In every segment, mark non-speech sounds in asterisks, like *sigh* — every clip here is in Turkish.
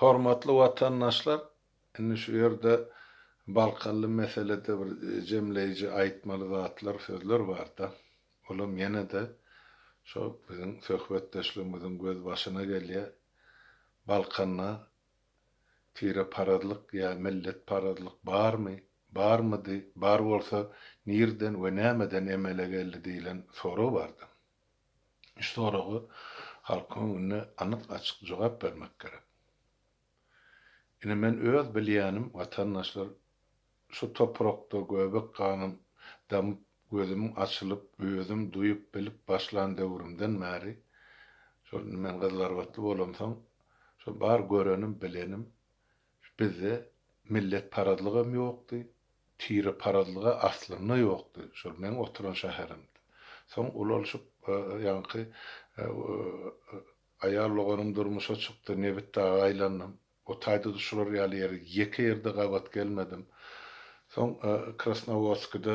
Hormatly watandaşlar, indi şu ýerde Balkanly meselede bir e, jemleýiji aýtmaly zatlar, sözler bar da. Olam ýene-de şo biziň söhbetdeşligimiziň göz başyna gelýär. Balkanna tire paradlyk ýa millet paradlyk barmy? Barmydy? Bar bolsa nirden we nämeden emele geldi diýilen soraw bardy. Şu sorawy halkyň önüne anyk açyk jogap bermek gerek. Ine men öz bilýänim watandaşlar şu toprakda göbek kanım dam gözüm açılıp özüm duyup bilip başlan döwrümden märi şo men gızlar watly bolamsam şo bar görenim bilenim. Bizde millet paradlygam ýokdy tire paradlyga aslyny ýokdy şo men oturan şäherimde soň ulaşyp ýanky ayar loganym durmuşa çykdy nebitde aýlanyp o taýda şular ýaly ýeri ýeke ýerde gabat gelmedim Soň e, Krasnovodskda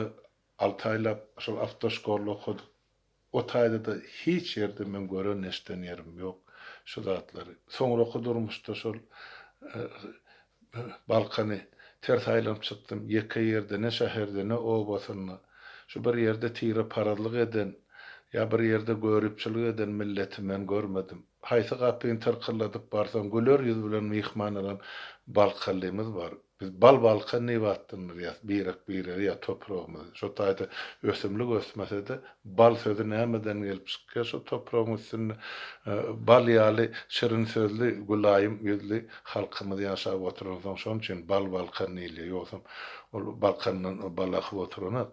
6 aýlap şol avtoşkola okuduk. O taýda da hiç ýerde men gören neşden ýerim ýok. Şu zatlary. Soňra okudurmuşda şol e, e, Balkany ters aýlanyp çykdym. Ýeke ýerde ne şäherde ne obasyna. Şu bir ýerde tire paradlyk eden ýa bir ýerde görüpçilik eden milleti men görmedim. Haýsy gapyny tarkylladyp barsam göler ýüz bilen mihman alan Balkanlymyz bar. Biz bal balkan ne battymyz ýa birek bire ýa topragymyz. Şo taýda ösümlik ösmese de bal sözü nämeden gelip çykýar şo topragymyz üstünde e, bal ýaly şirin sözli gulaýym ýüzli halkymyz ýaşap oturan şoň üçin bal balkan näle ýoksam ol balkandan balak oturana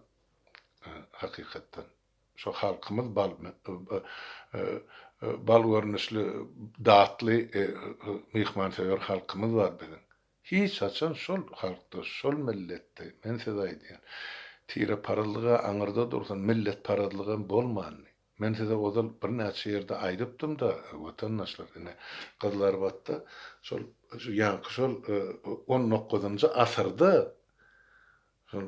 e, hakykatdan şo halkymyz bal e, bal görnüşli datly mihmansewer halkymyz bar bizim. Hiç açan şol halkda, şol milletde, men size aýdýan. Tire paralyga aňyrda dursan millet paralyga bolman. Men size ozal bir näçe ýerde aýdypdym da, watandaşlar, ene gyzlar batda, şol şu ýanky şol 19-njy asyrda şol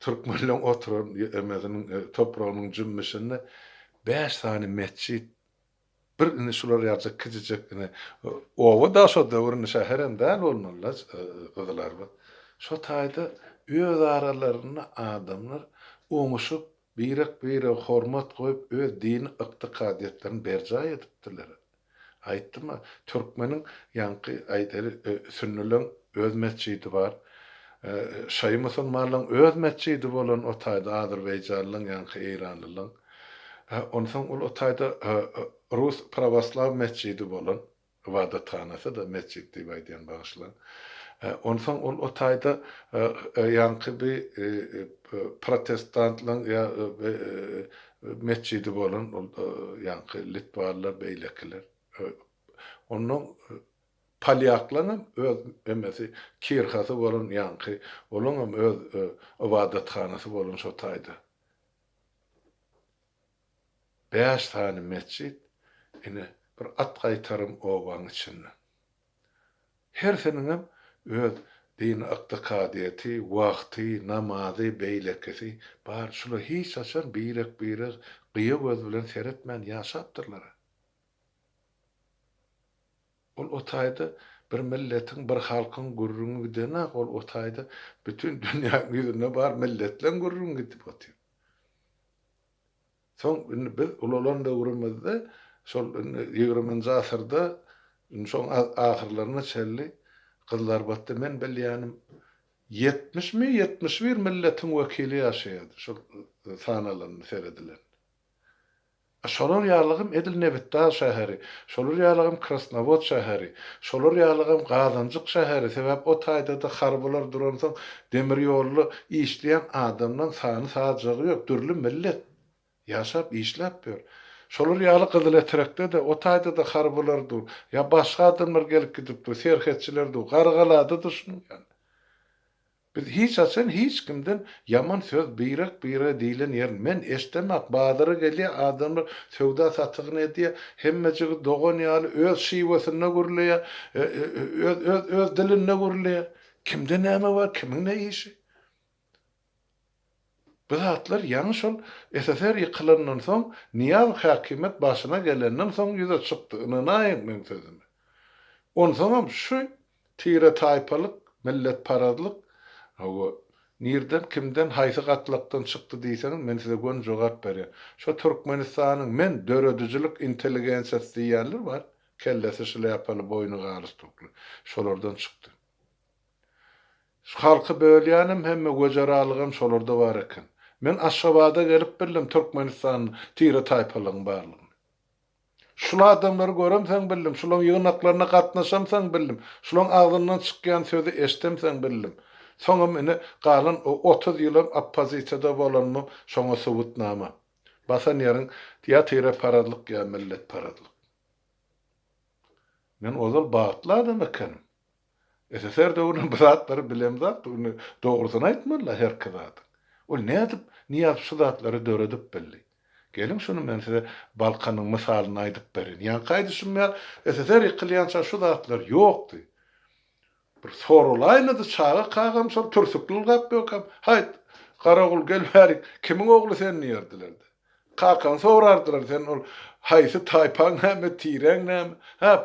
Türkmenler oturan emeziniň toprağynyň jümmeşinde 5 tane mescit bir ini şular ýaja kicicek ini owa da şo döwrüni şäherem däl bolmaly gyzlar bu. Şo taýda öz aralaryna adamlar oňuşup birek bire hormat goýup öz din ykdykadyetlerini berja edipdiler. Aýtdyma türkmeniň ýanky aýdary sünnileň öz mescidi bar. Şaý musulmanlaryň öz mescidi bolan o taýda Azerbaýjanlyň ýanky Eýranlyň Ondan ol o taýda Rus pravoslav mescidi bolan Vadathanasy da mescid diýip aýdýan bagyşlar. Ondan ol o taýda ýanky bir protestantlaryň ýa mescidi bolan ol ýanky Litwalar beýlekiler. Onun Polyaklaryň öz emesi kirhasy bolan ýanky olaň öz Vadathanasy bolan şo taýda. beş tane mescit ine bir at qaytarım owan içinde. Her senin öz din aqtiqadiyeti, wagty, namazy, beýlekesi bar şunu hiç açan birek birek gyýa göz bilen seretmän ýaşapdyrlar. Ol o taýda bir milletin, bir halkyň gurrunu gidene, ol o taýda bütün dünýä ýüzüne bar milletlen gurrunu gidip otyr. Soň biz ulalan döwrümizde şol 20-nji asyrda şoň ahyrlaryna çelli gyzlar batdy men bilýänim 70 mi 71 milletiň wekili ýaşaýardy şol sanalaryny serediler. Şolar ýarlygym Edilnebitda şäheri, şolar ýarlygym Krasnovod şäheri, şolar ýarlygym Gazanjyk şäheri sebäp o taýda da harbular duran soň demir ýolly işleýän adamdan sany sadjygy ýok, dürli millet yaşap işläp ber. Şolar ýaly gyzyl etrekde de o taýda da harbular dur. Ya başga adamlar gelip gidip dur, serhetçiler dur, gargalady duşun yani. Biz hiç açan hiç kimden yaman söz birek bire diýilen yer men eşdemek badara gelýär adamlar sowda satygyny edýär hemmejigi dogan ýaly öz şiwesyna gurlýar öz öz öz diline gurlýar kimde näme bar kimiň ne işi Bu zatlar ýa-ni şol SSR ýykylandan soň niýaz hakimet başyna gelenden soň ýüze çykdygyny näýim men sözüm. Ondan şu tire taypalık, millet paradlık, o Nirden kimden haýsy gatlykdan çykdy diýseň men size gon jogap berýär. Şo Türkmenistanyň men döredüjilik intelligensiyasy diýenler bar. Kellesi şule ýapaly boynu garys toklu. Şolardan çykdy. Şu halky bölýänem hemme gojaralygym şolarda bar eken. Men Aşgabada gelip bildim Türkmenistan tire taýpalygyň barlygyny. Şul adamlary görem sen bildim, şulaň ýygnaklaryna gatnaşam sen bildim, şulaň agzyndan çykýan sözi eştem sen bildim. Soňa meni galan o 30 ýyl oppozisiýada bolanmy şoňa subutnama. Basan ýerin diýa tire paradlyk ýa millet paradlyk. Men ozal bagtly adam ekenim. SSR döwrüne bu zatlary *laughs* bilem zat, ony dogrusyny aýtmadylar her kizat. Ol nädip, niýap şu zatlary döredip bildi. Gelin şunu men size Balkanyň misalyny aýdyp berin. Ýa gaýdy şunmýar, SSR ýykylýança şu zatlar ýokdy. Bir sorulayna da çağa kagam şol türsüklül gap ýokam. Haýt, Garagul gel berik. Kimiň ogly sen ýerdiler? Kakan sorardylar sen ol haýsy taýpaň näme tireň näme? Ha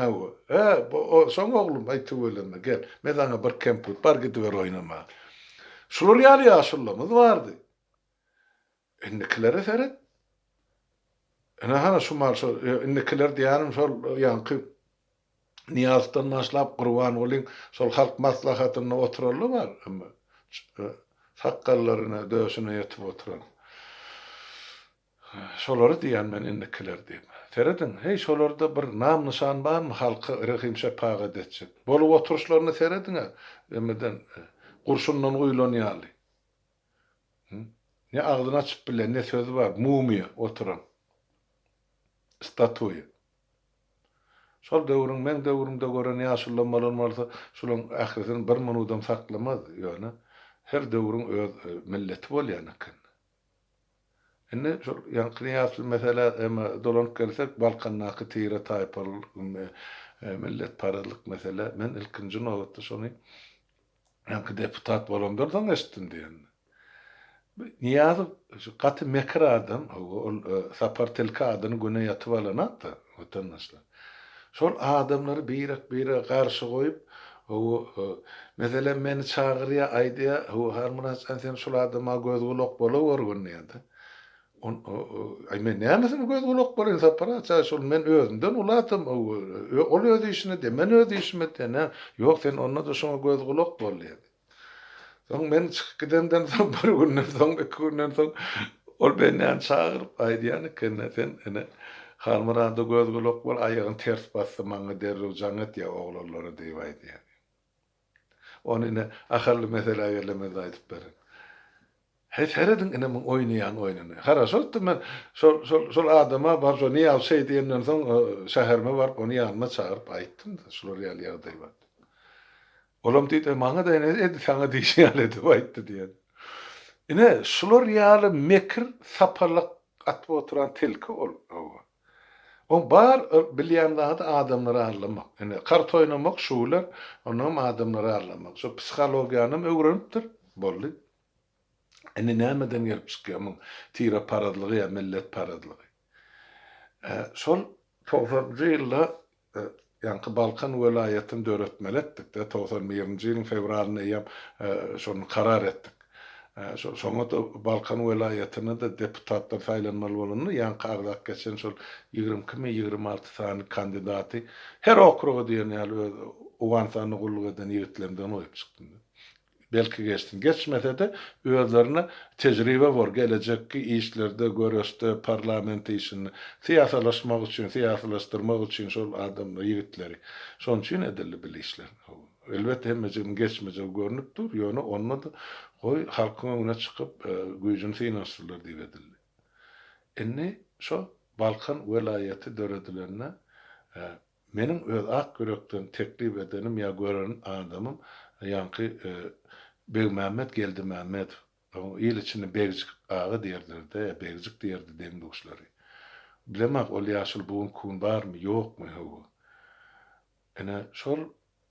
hawa. Ha o şoň oglum aýtyp ölenme gel. Men sana bir kemp bar gidip ber ýaly ýaşullamyz bardy. Endikilere seret. Ana hana şu marşo endikiler diýanym şol ýanky Niyazdan başlap Qurban bolin şol halk maslahatyna oturarly bar. Amma sakkallaryna döşüne ýetip oturan. Şolary diýen men indikiler diýip. Seredin, hey şolarda bir nam nişan barmy halky rehimşe paga edetjek. Bolup oturuşlaryny seredin, emmeden gurşundan uýlanýaly. Ne agdyna açyp bilen, ne sözü bar, mumiýa oturan. Statuýa. Şol döwrüň men döwrümde gören ýaşullamalar bolsa, şolaň ähretini bir minudam saklamaz ýöne. Her döwrüň öz e, milleti bolýan eken. Enne şol ýankyny ýaşul mesela ema dolanıp gelsek Balkannaky tire taýpal e, millet paralyk mesela men ilkinji nowatda şonu ýanky deputat bolanlardan eşitdim diýen. Niýazy şu gaty mekir adam, sapar telka adyny güne ýatyp alanatda, otannaşlar. Şol adamlary birek birek garşy goýup, o mesela meni çağırýa aýdýa, o harmana sen şol adama göz gulak bolawar görnýärdi. On ay men näme göz gulak bolan sapara ça şol men özümden ulatym o ol öz işini de men öz işimi de ne? Yok sen onna da şoňa göz gulak bolýar. Soň men çykyp gidenden soň *laughs* bir günden soň iki günden soň ol benden çağırıp aýdýany kenne sen ene Harmaranda göz gulak bol ayağın ters bassa maňa derrew jaňat ýa oglanlary ne ine men oýnaýan oýnany. Hara şoldy men şol şol şol adama bar şo niýe alşy diýenden soň şäherme bar onu ýanyma çağırıp aýtdym da ýaly ýagdaý bar. Olam diýdi maňa da ene edi saňa diýýär edi aýtdy diýen. Ine şolor ýaly mekir saparlyk atып oturan tilki ol. O bar bilýän zat adamlary arlamak. Yani kart oynamak şular, onam adamlary arlamak. Şu psihologiýany öwrenipdir. Boldy. Gelip çykýar? Tira paradlygy ýa millet paradlygy. Şol 90-njy ýylda ýanky Balkan welaýatyny döretmeli etdik de 91-nji ýylyň fevralyna ýam şonu karar etdik. Şoňa da Balkan welaýatyna da deputatlar saýlanmaly bolany, ýa-ni Qagdak geçen şol 20 kimi 26 sany kandidaty her okruga diýen ýaly uwan sany gullyk eden ýigitlerden oýup çykdy. Belki geçtin. Geçmese de özlerine tecrübe var. Gelecekki işlerde, görüşte, parlamenti işini siyasalaşmak için, siyasalaştırmak için şol adamlar, yigitleri. Şon için edildi bil işler. Elbette hemmecinin geçmece görünüp dur. Yonu onunla da Oy halkın önüne çıkıp e, gücünü finansırlar diye edildi. Enni şu Balkan velayeti döredilerine e, menin öz ak yürekten teklif edenim ya gören adamım yankı e, Beg Mehmet geldi Mehmet. O il içinde Begcik ağı diyerdir de, Begcik diyerdi dem dostları. Bilemek ol yaşıl buğun kun var mı, yok mu? Ene şol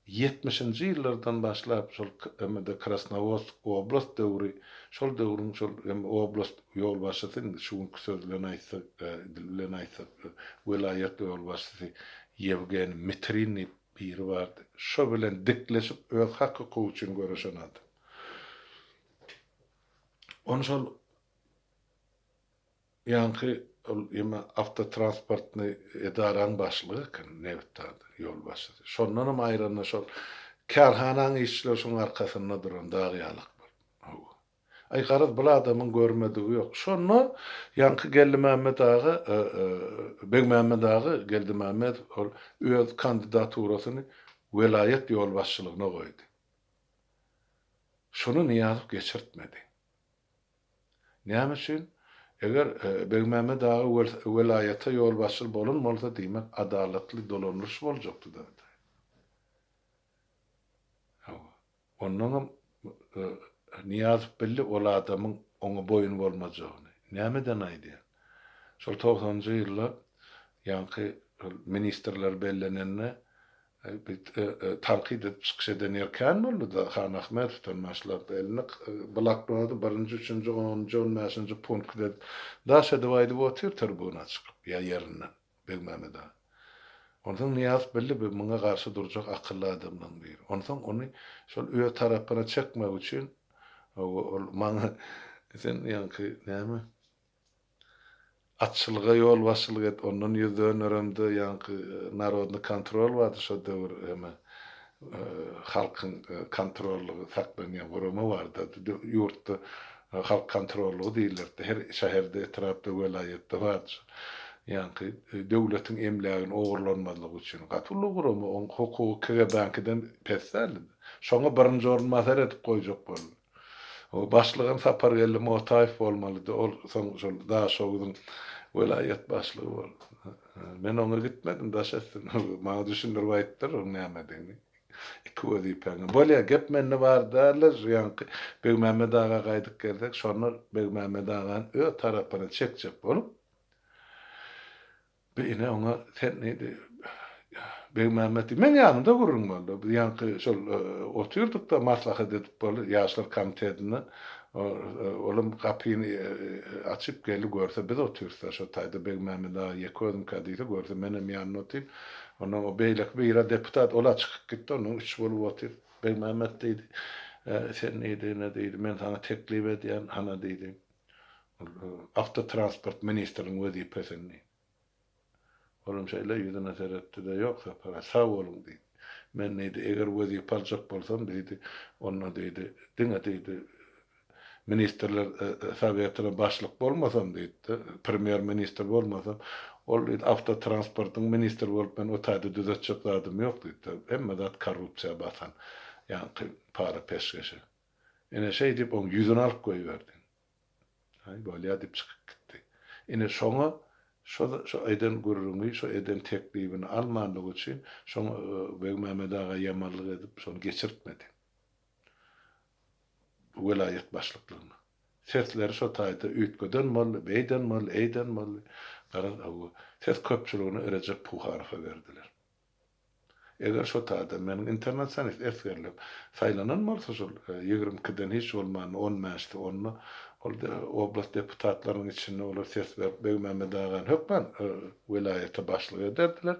70-nji ýyllardan başlap şol emede Krasnovodsk oblast döwri, şol döwrüň şol oblast ýol başlasy, şu sözlerine aýtsak, diline aýtsak, vilayet ýol başlasy Yevgen Mitrini biri vardı. Şo bilen dikleşip öz hakkı üçün görüşen adam. Onu şol yankı ol ýema avtotransportny edaran başlygy kan nebitdi yol başlygy. Şondan aýrana şol karhanaň işçiler şoň arkasynda duran dagýalyk. Ay garaz bula adamyň görmedigi ýok. Şonu yankı geldi Mehmet ağa, e, e, Beg Mehmet ağa geldi Mehmet ol öz kandidaturasyny velayet yol başçylygyna goýdy. Şonu niýazyp geçirtmedi. Näme üçin? Eger e, Beg Mehmet ağa wel- velayete yol başçyl bolun bolsa diýmek adalatly dolanlyş boljakdy da. Ondan e, Niýazyp belli ol adamyň oňa boyun bolmajagyny. Nämeden aýdy? Şol 90-njy ýyllar ýanky ministrler bellenenne tanqid edip çykyş eden ýerken boldy da Han Ahmetow'dan maşlap elini blaklady 1-nji, 3-nji, 10-nji, 15-nji punktde daş edip aýdyp otyr tribuna çykyp ýa ýerinden Begmemede. Ondan niýaz belli bir muňa garşy durjak akylly adamdan biri. Ondan ony şol öýe tarapyna çekmek üçin ol maňa sen ýanky näme? Atçylyga ýol başçylyk et, ondan ýüzden örümdi ýanky narodny kontrol bardy şo döwür eme halkyň kontrollugy saklanýan gurumy bardy. Ýurtda halk kontrollugy diýilirdi. Her şäherde etrapda welayetde bar. Ýanky döwletiň emlägini ogurlanmalygy üçin gatully gurumy on hukuky KGB'den pessäli. Şoňa birinji orun mazar edip goýjak boldy. O başlygyn sapar geldi Motaýew bolmalydy. Ol soň şol daha şoňyň welayet başlygy boldy. Men oňa gitmedim da şetsin. *laughs* Maňa düşündirip aýtdyr o näme diýeni. Iki päňe. Bolýa gep menne bar därler ýanky Beg Mehmet ağa gaýdyk geldik. Şonu Beg Mehmet ağanyň ö tarapyna çekjek bolup Beyne ona sen neydi? Beg Mehmet'i men yanında gurrun boldy. Ýanky şol oturduk da maslahat edip bolu ýaşlar komitetine oğlum kapyny açyp gelip görse biz otursa şo taýda Beg Mehmet ağa ýekodum kadyry görse menem ýanyna otyp Ondan o beýlek bir deputat ola çykyp gitdi, onu üç bolup otyr. Beg Mehmet diýdi, e, sen neýdi, ne diýdi, men sana teklip edýän, hana diýdi. Avtotransport ministriniň wezipesini. Oğlum şeyle yüzüne seyretti de yoksa para sağ olun deydi. Men neydi, eger wezi parçak bolsam deydi, onunla deydi, dine deydi, ministerler e, e sovetine başlık bolmasam deydi, premier minister bolmasam, ol deydi, avtotransportun minister bolup ben o tayda düzetçek zadım yok deydi. Emme zat korrupsiya basan, yani para peşkeşe. Ene şey deyip, onun yüzünü alıp koyuverdin. Hay, böyle deyip çıkıp gitti. Ene şoňa şu, şu eden gururunu, şu eden teklibini almanlık için şonu e, Bey Mehmet Ağa yamallık edip şonu geçirtmedi. Velayet başlıklığını. Sesleri şu tayda ütküden mal, beyden mal, eyden mal. Karan avu. E, ses köpçülüğünü Recep Puh harfa verdiler. Eger şu taýda meniň internet sanet eserlip saýlanan bolsa şol 22-den e, hiç bolmany 10 mäşde 10 Orada oblast deputatlarının içinde olur ses verip Bey Ağan Hökmen e, vilayete başlık ederdiler.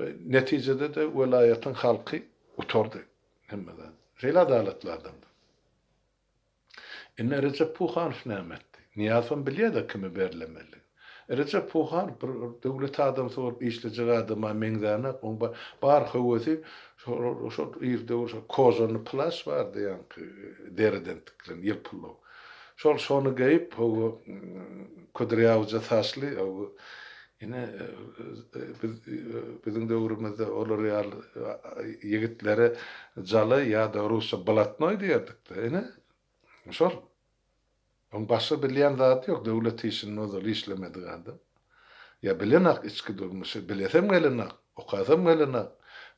E, neticede de vilayetin halkı utordu. Hemmeden. Şeyle adaletlerdendir. Inne Recep Puhan nemetti. Niyazın biliyor da kimi berlemeli. Recep Puhan bir devlet adam sorup işleyecek adıma mengzana on bar hövesi şu şu ýerde şu kozany plaş bardy ýanky derden tiklen ýel pullu. Şol şonu geýip o kodryawja taşly o Yine biz bizim döwrümizde olar ýal ýigitlere jaly ýa da rusça blatnoy diýerdik de, ene. Şol. On başga bilýän zat ýok, döwlet işini nozal işlemedi adam. Ya bilen ak içki durmuşy, bilesem gelenak, okasam gelenak,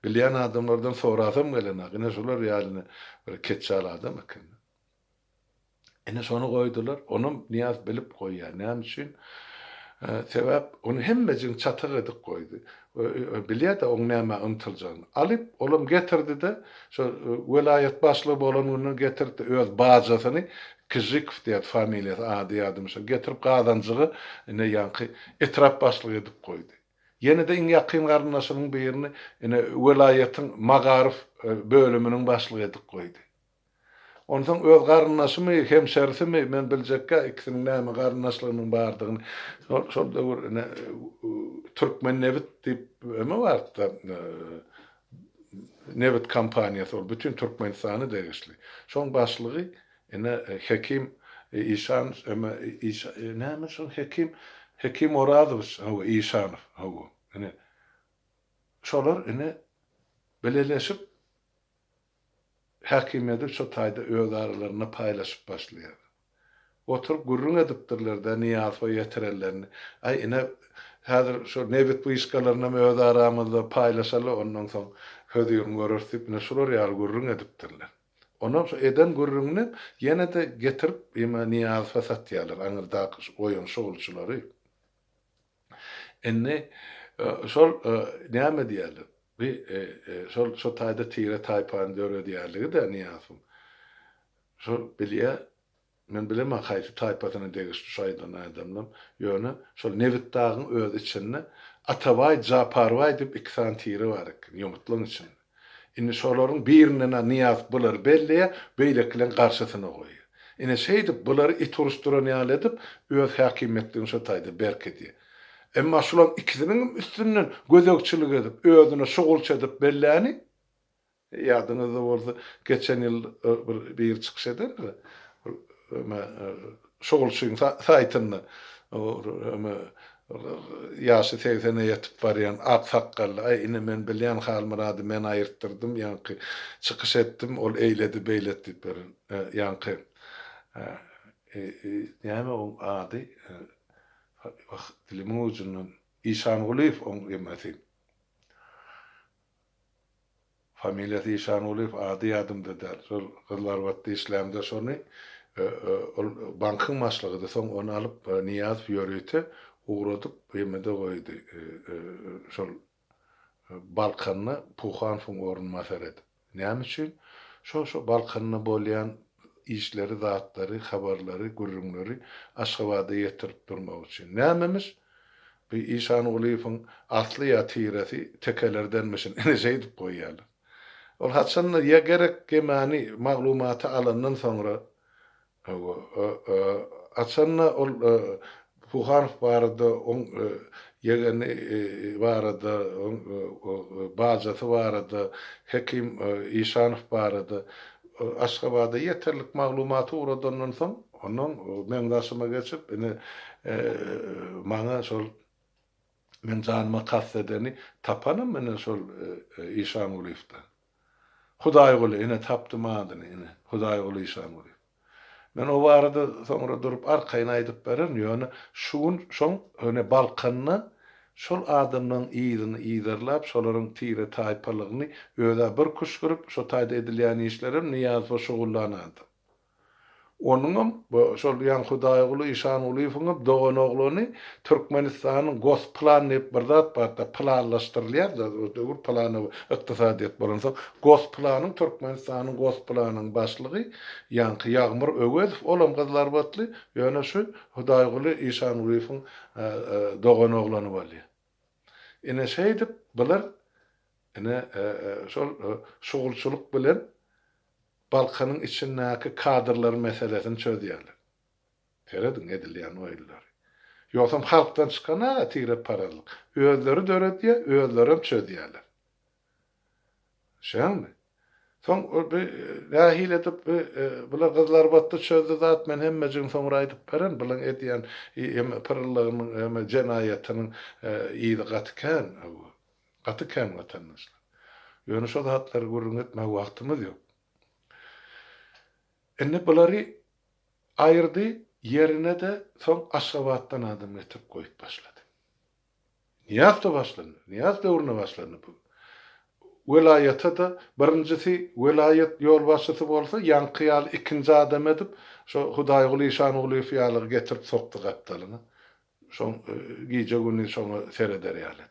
bilýän adamlardan sorasam gelenak. Ine şolar ýalyny bir keçal adam eken. Ene şonu goýdular, onu niýaz bilip goýýar. Näme üçin? sebäp onu hemmejin çatyk edip goýdy. Bilýär da oň näme untuljan. Alyp olum getirdi de şo welayet başlygy bolan onu getirdi öz bajasyny Kizikov diýet familiýasy ady ýadymy şo getirip gadanjygy ne ýanky etrap başlygy edip goýdy. Yine de in yakın garnaşynyň birini ene welayatyň magarif e, bölüminiň başlygy edip goýdy. Ondan öz garnaşymy hem şersimi men biljekkä ikisiniň näme garnaşlygynyň bardygyny şol şol ene Türkmen Nevit diýip eme barda e, Nevit kampaniýasy ol bütün Türkmenistany degişli. Şoň başlygy ene Hekim İşan eme İşa näme şol Hekim Hekim Oradoviç hawa İşanov hawa. Ene şolar ene beleleşip hakimiyeti şu tayda öz aralarına paylaşıp başlıyor. Oturup gurrun edipdirler de niyaz ve yetirellerini. Ay ine hazır şu nevit bu iskalarına öz aramızda paylaşalı ondan sonra hödüyün görürsüp ne şular yar gurrun edipdirler. Ondan sonra eden gurrunu yine de getirip ima niyaz fesat diyorlar. Anırdaki oyun şoğulçuları. Enne şol näme diýerler? Bir şol şol taýda tire taýpan döre diýerligi de niyazım. Şol bilýä men bilemem haýsy taýpatyny degişdi şaýdan adamlar. Ýöne şol nevit dagyň öz içinde Atabay Japarway diýip iki san tire bar ekan ýumutlyň içinde. Indi şolaryň birine niyaz bular belliye beýleklen garşysyna goýýar. Ine şeýdip bulary ituruşduran ýaly edip öz hakimiýetligiň şo taýda berkedi. Emma şulan ikisinin üstünden gözökçülük edip, özüne şogul çedip belläni, ýadynızda bolsa, geçen ýyl bir, bir çıkış eder mi? Şogulçuyun saytynda, ama ýaşy tegsene ýetip barýan ak sakkal, ay ine men bilýän hal murady men aýyrtdyrdym, ýa-ni çıkış etdim, ol eýledi, beýletdi berin, ýa-ni näme o ady? Dilimin ucundan İşan Ulif yemesi. Familyası İşan Ulif adi adımda der. Kızlar vattı İslam'da sonra e, e, bankın maslagı da son onu alıp e, niyaz yörüyte uğradıp yemede koydu. Sol Balkan'na Puhan fun orun masaret. Ne için? Şu şu Balkan'na bolyan işleri, zatları, haberleri, gurrunları Aşkabada yetirip durmak için. Ne amemiz? Bir İsa'nın ulifin aslı ya tiresi tekelerdenmişin. Ne şey edip koyuyorlar. Ol hatsanna ya gerek gemani maglumatı alandan sonra hatsanna ol Puhan vardı, on yegeni vardı, bazatı vardı, Hekim İsanov vardı, Aşkabada yeterlik maglumaty uradandan soň onuň men daşyma geçip ene maňa şol men janyma kassedeni tapanam men şol İşan Ulif'ta. Hudaý goly ene tapdym adyny ene Hudaý goly İşan Ulif. Men o barada soňra durup arkaýyna aýdyp beren ýöne şuň şoň öne Balkanyny şol adamların iyidini iyidarlap, şolaryň tire taýpalygyny öýde bir kuşkurup, şo taýda edilýän işlerim niyaz we şugullanadı. Onuňam bu şol ýan Hudaý guly Işan Uluyfun dogan ogluny Türkmenistanyň gos plan diýip bir zat barda planlaşdyrylýar da öwür plany ykdysadyýet bolansa gos planyň Türkmenistanyň gos planyň başlygy Yankı Yağmur Ögezow olam gazlar batly ýöne şu Hudaý guly Işan Uluyfun e, e, dogan oglany bolýar. Ine şeýdip biler ine e, şol şugulçuluk bilen Balkanyň içindäki kadrlar meselesini çözýärler. Teredin edilýän oýullar. Ýoksam halkdan çykana tire paralyk. Özleri döretýär, özleri çözýärler. Şämi? Son bir rahil edip bular kızlar battı çözdü zat men hemme jin soňra aýdyp beren bulan edýän hem paralygynyň hem jenaýatynyň ýyly gatkan gatkan watandaşlar. Ýöne şol hatlar gurrun etme wagtymyz ýok. Enne bulary aýyrdy yerine de son aşgabatdan adam getirip goýup başlady. Niýaz da başlandy. Niýaz döwrüne başlandy bu. Velayata da birincisi velayet yol başçısı bolsa yankıyal ikinci adam edip şu Hudaý guly şan guly fiýaly getirip sokdy gapdalyny. Şoň e, gije güni şoňa sereder ýaly.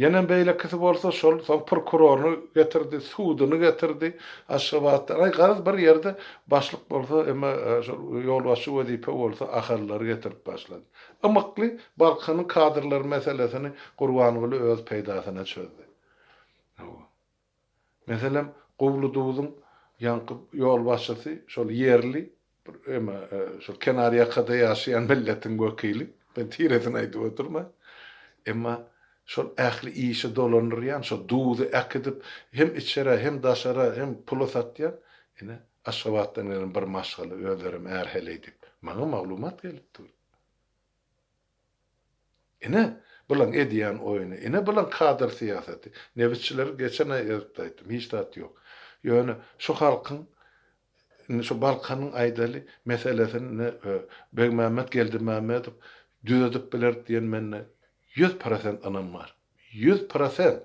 Yenen beýle kisi bolsa şol soň prokurorunu getirdi, suduny getirdi. Aşgabatdan ay garaz bir ýerde başlyk bolsa emma e, şol ýol başy wezipe bolsa ahallary getirip başlady. Amakly Balkanyň kadrlary meselesini Gurbanyňly öz peýdasyna çözdü. Meselem Gowludugyň ýanky ýol başçysy şol ýerli bir emma e, şol kenarya kada ýaşaýan milletiň wekili. Ben tiretini aýdyp oturma. Emma şol ähli işe dolanýan, şol duýdy akydip hem içere hem daşara hem pul satýan. Ine aşgabatdan gelen bir maşgaly öýlerim erheleydik. Maňa maglumat gelipdi. Ine bulan ediýän oýuny, ine bulan kadr siýasaty. Nebitçiler geçen ay ýazypdy, hiç tat ýok. Ýöne şu halkyň şu Balkanyň aýdaly meselesini e, Begmämet geldi Mämet düzedip biler diýen menne 100% anam var. 100%.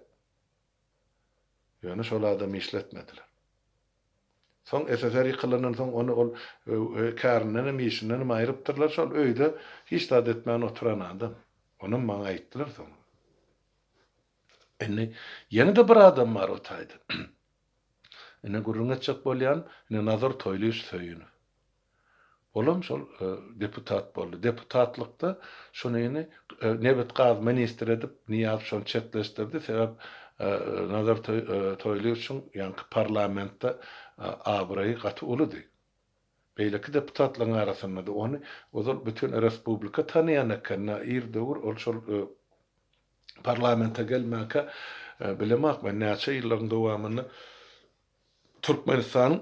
Ýöne şol adamy işletmediler. Soň SSR ýykylanan soň onu ol e, kärinen hem işinden aýrypdyrlar şol öýde hiç tat etmän oturan adam. Onu maňa aýtdylar soň. Enne ýene de bir adam var o taýda. Ene *clears throat* gurrunga çyk bolýan, ene nazar toýlys söýüni. Olam şol e, deputat boldy. Deputatlykda şonu ene e, nebet gaz minister edip niýat şol çetleşdirdi. Sebäp e, nazar toýlys üçin ýanky parlamentda abraýy gaty uludy. Beýleki deputatlaryň arasynda da onu ozal bütün respublika tanıyan ekenne ir döwür ol şol parlamenta gelmäke bilemek ben näçe ýyllaryň dowamyny Türkmenistan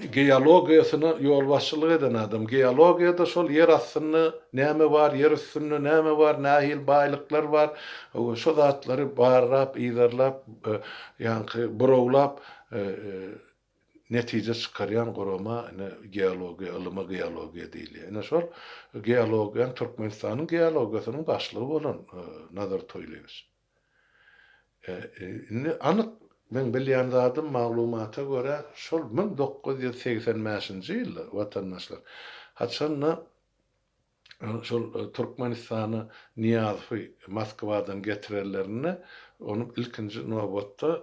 geologiýasyna ýol başçylyk eden adam. Geologiýada şol yer astyny näme bar, yer üstünde näme bar, nähil baýlyklar bar. O şo zatlary barrap, ýyzarlap, ýanky burowlap netije çykaryan gorama ne geologiýa, ilymy geologiýa diýilýär. Ene şol geologiýa Türkmenistanyň geologiýasynyň başlygy bolan Nazar Toýlewis. Indi anyk men bilýän zadym maglumata görä şol 1985-nji ýylda watandaşlar haçanna şol Türkmenistany Niýazowy Moskwadan getirenlerini onu ilkinji nowatda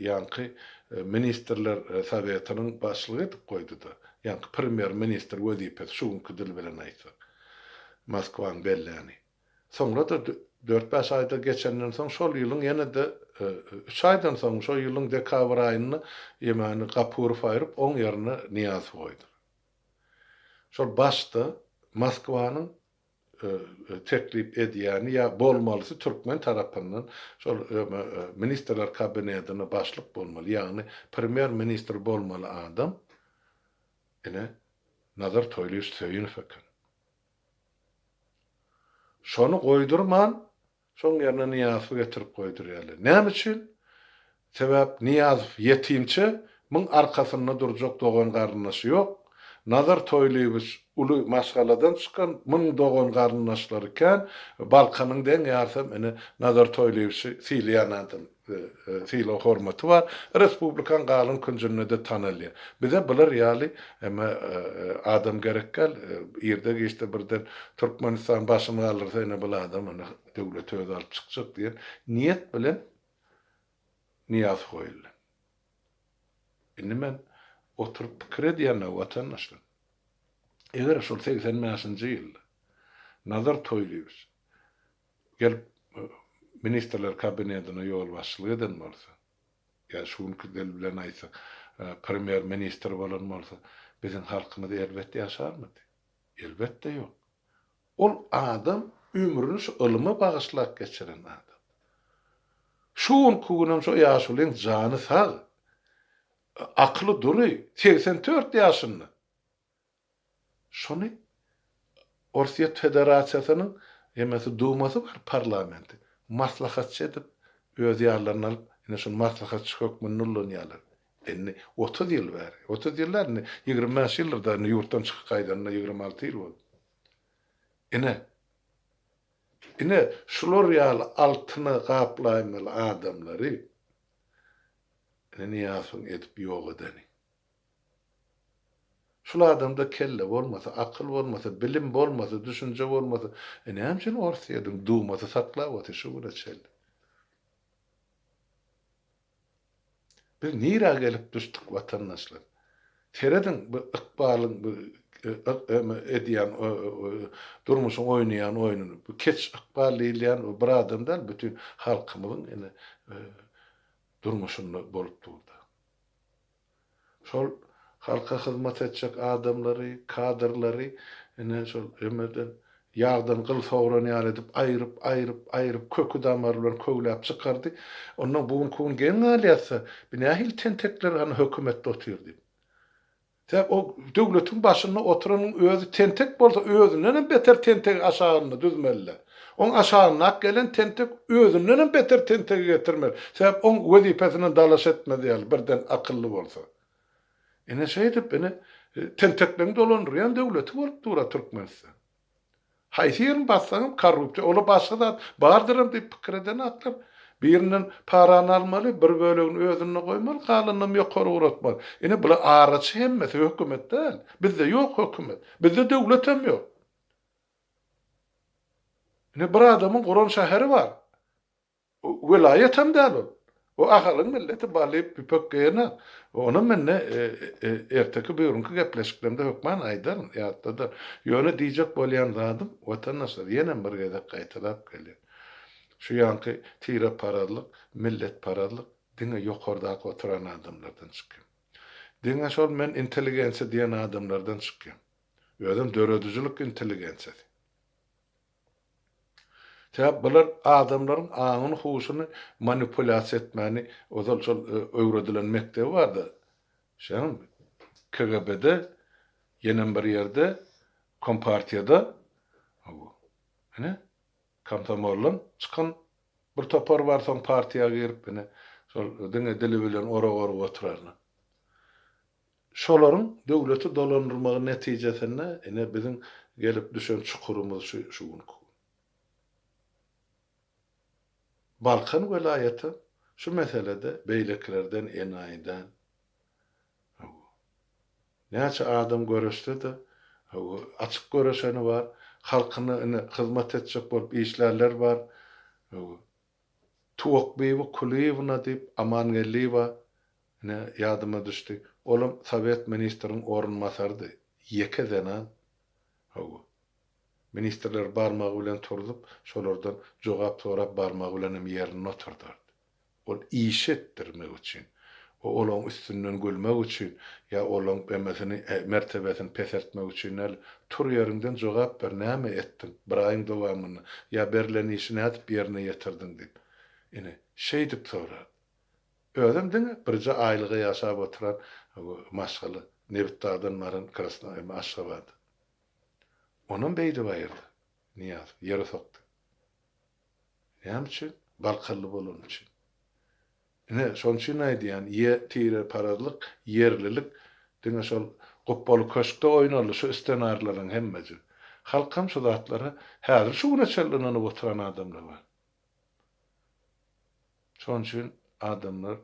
ýanky ministrler sowetynyň başlygy edip goýdy da. Ýanky premier minister wezipesi şu günkü dil bilen aýtsa. Moskwaň belläni. Soňra da 4-5 aýda geçenden soň şol ýylyň ýene de 3 aýdan soň şol ýylyň dekabr aýyny ýemani gapur faýryp oň ýerine niýaz goýdy. Şol başda Moskwanyň teklip edýäni ýa bolmalysy türkmen tarapyndan şol ministrler kabinetine başlyk bolmaly, ýagny premier ministr bolmaly adam ene Nazar Toýlys Söýünov ekan. Şonu goýdurman, şoň ýerine niýazy getirip goýdur ýaly. Näme üçin? Sebäp niýaz ýetimçi, muň arkasynda durjak dogan garynasy ýok. Nazar toýlybys uly maşgaladan çykan muň dogan garynnaşlary ken Balkanyň deň ýarsam ene nazar toýlybysy silýan adam. Silo hormaty var. Respublikan galyn künjünde de tanylýar. Bize bular ýaly emma adam gerekkel ýerde geçti birden Türkmenistan başyny alyrsa ene bu adam ene döwlet öz alyp çykjak diýen niýet bilen niýaz goýuldy. Indi men oturup pikir edýän watandaşlar. Eger şol 85-nji ýyl nazar toýlybys. Gel ministrler kabinetine ýol başçylyk eden bolsa, ýa şuňky del bilen aýtsa, premier minister bolan bolsa, biziň halkymyz elbetde ýaşarmy? Elbetde ýok. Ol adam ömrüni şu ilymy bagyşlap geçiren adam. Şuň kugunam şu ýaşulyň jany sag. Akly dury, 84 ýaşynda. Şonu Orsiýet Federasiýasynyň emesi dumasy bar parlamenti. Maslahatçı edip öz ýarlaryny alyp, ine şu maslahatçy hökmüni nullanýarlar. Enni 30 ýyl bäri, 30 ýyllarny 25 ýyllarda ýurtdan çykyp gaýdanyna 26 ýyl boldy. Ine Ine şular ýaly altyny gaplaýmaly adamlary ine niýasyň edip ýok edeni. Şula adamda kelle olmasa, akıl olmasa, bilim olmasa, düşünce olmasa, e ne hemşin orsaydın, duğması saklavatı şu uğraşeldi. Biz nira gelip düştük vatandaşlar. Seyredin bu ıkbalın, bu e, e, e, ediyen, durmuşun oynayan oyununu, bu keç ıkbaliyleyen bir adamdan bütün halkımızın yani, durmuşunu bolup durdu. Şol halka hizmet edecek adamları, kadrları yani şol emeden yardım kıl soğran yar edip ayırıp ayırıp ayırıp kökü damarlar köylep çıkardı. Ondan bugün kun gen aliyatsa binahil tentekler hani hükümette oturdu. Tep o devletin başında oturanın özü tentek bolsa özünden beter tentek aşağını düzmelle. On aşağına gelen tentek özünden beter tentek getirmeli. Sebep on vazifesini dalaş etmedi birden akıllı bolsa. Ene şey dip beni e, tenteklerini dolandırıyan devleti bolup dura Türkmenistan. Haysi yerin bassanım korrupsiya. Ola başka da bardırım deyip pikir eden atlar. Birinin paranı almalı, bir bölüğünü özüne koymalı, kalınım yukarı uğratmalı. Yine bula araç hemmesi hükümet değil. Bizde yok hükümet. Bizde devlet yok. Yine bir adamın Kur'an şehri var. Vilayet hem değil bir pök geyene. Onun menne e, e, erteki buyurunku gepleşiklerimde hükman aydan yattadır. Yöne diyecek bolyan zadım vatandaşlar yine bir gede kaytılap geliyor. Şu yankı tire paralık, millet paralık, dine yokordaki oturan adamlardan çıkıyor. Dine şol men inteligensi diyen adamlardan çıkıyor. Ödüm dörödücülük inteligensi. Sebep bular adamların ağın huşunu manipülasyon etmeni, o da şol öwredilen mektebi vardı. Şeýle KGB'de yenen bir yerde kompartiyada. Hani Kamtamorlan çıkan bir topar var son partiya girip beni şol dine dili bilen ora ora oturarlar. Şoların devleti dolandırmağı netijesinde ene bizim gelip düşen çukurumuz şu şu gün. Balkan velayeti şu meselede beyliklerden enayiden Näçe adam görüşdi de açık görüşeni var. Halkına ine hizmet edecek bolup işlerler var. Tuok beýi kulýyna diýip aman gelli var. Ne yadıma düştü. Olum Sovet ministrinin orunmasardy. Yeke zena. Hawu. Ministerler barmagy bilen turdup, şolardan barmagy bilen hem ýerine oturdy. Ol iş etdirmek üçin. O olan üstünden gülmek üçin ya olan emesini e, mertebesini pesertmek üçin el tur yerinden jogap ber näme etdin? Bir aýyň dowamyny ya berlen işini atyp ýerine ýetirdiň diýip. Ine şey dip sorar. Özüm diňe birje aýlygy ýaşap oturan maşgaly Nebitdadan maran Krasnoy Aşgabat. Onun beydi bayırdı. Niyaz, yere soktu. Niyam için? Balkallı bolun için. Ne, son için neydi yani? Ye, tire paralık, yerlilik, dine şol kopbalı köşkte oynalı, şu istenarların hemmeci. Halkam şu zatları, hazır şu güne çellinen oturan adamlar var. Son için adamlar,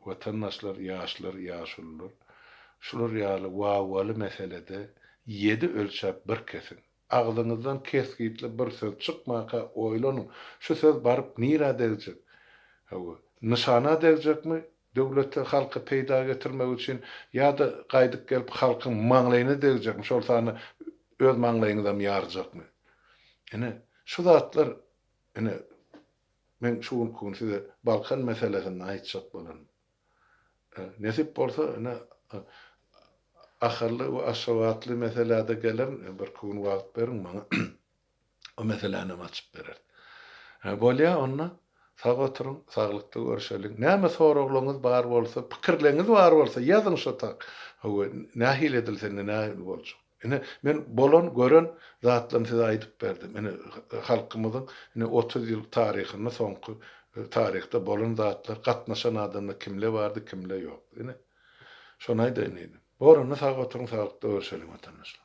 vatandaşlar, yaşlar, yaşlılar, şular ýaly wawwaly meselede yedi ölçäp bir kesin. Aglyňyzdan keskitli bir söz çykmaka oýlanyň. Şu söz baryp nira? Hawa, nişana derjekmi? Döwlette halky peýda getirmek üçin ýa-da gaýdyp gelip halkyň maňlaýyny derjekmi? Şol sany öz maňlaýyňdan ýarjakmy? Ene şu zatlar ene men şu gün size Balkan meselesini aýtjak bolan. Nesip bolsa ene ahırlı ve aşavatlı meselede gelen bir kun wagt berin bana o meseleni açıp berer. Bolya onna sağ oturun, sağlıklı görüşelim. Näme soraglaryňyz bar bolsa, pikirleriniz bar bolsa ýazyn şu tak. Nähil edilse nähil bolsa. Ene men bolan gören zatlarym size aýdyp berdim. Ene halkymyzyň ene 30 ýyl taryhyny soňky tarihte bolan zatlar gatnaşan adamlar kimle bardy, kimle ýok. Ene şonay da μπορούν να θα αποτρούν θα το Ιερουσαλήμ αντανάσλα.